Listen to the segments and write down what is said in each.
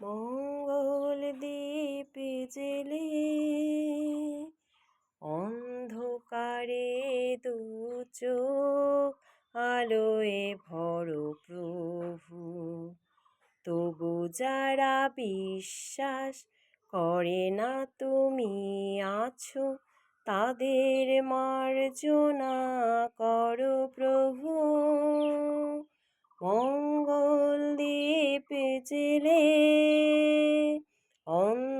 মঙ্গল দ্বীপ জেলে অন্ধকারে দু চোখ আলোয় ভর প্রভু। তবু যারা বিশ্বাস করে না তুমি আছো, তাদের মার্জনা করো প্রভু। মঙ্গল দ্বীপ জেলে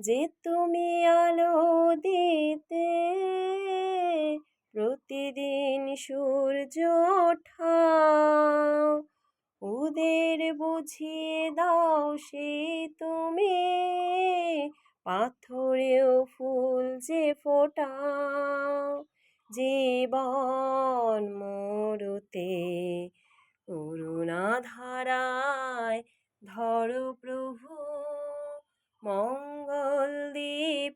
যে তুমি আলো দিতে, প্রতিদিন সূর্য ওঠাও। ওদের বুঝিয়ে দাও সে তুমি, পাথরেও ফুল যে ফোটাও। জীবন মরুতে করুণা ধারায় ধরো প্রভু দ্বীপ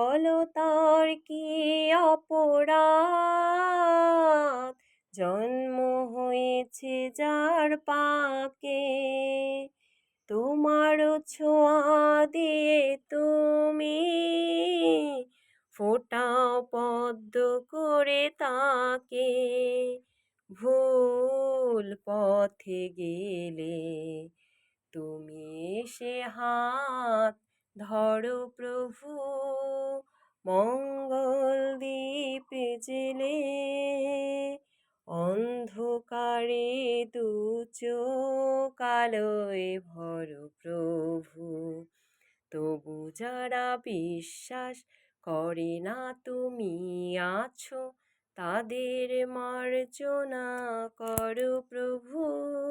বলো তার কি অপরাধ? জন্ম হয়েছে যার পাকে। তোমার ছোঁয়া দিয়ে তুমি ফোটাও পদ্ম করে তাকে। ভুল পথে গেলে তুমি সে হাত ধরো প্রভু, মঙ্গল দ্বীপ জেলে অন্ধকারে দু চোকালোয় ভর প্রভু। তবু যারা বিশ্বাস করে না তুমি আছো, তাদের মার্জনা করো প্রভু।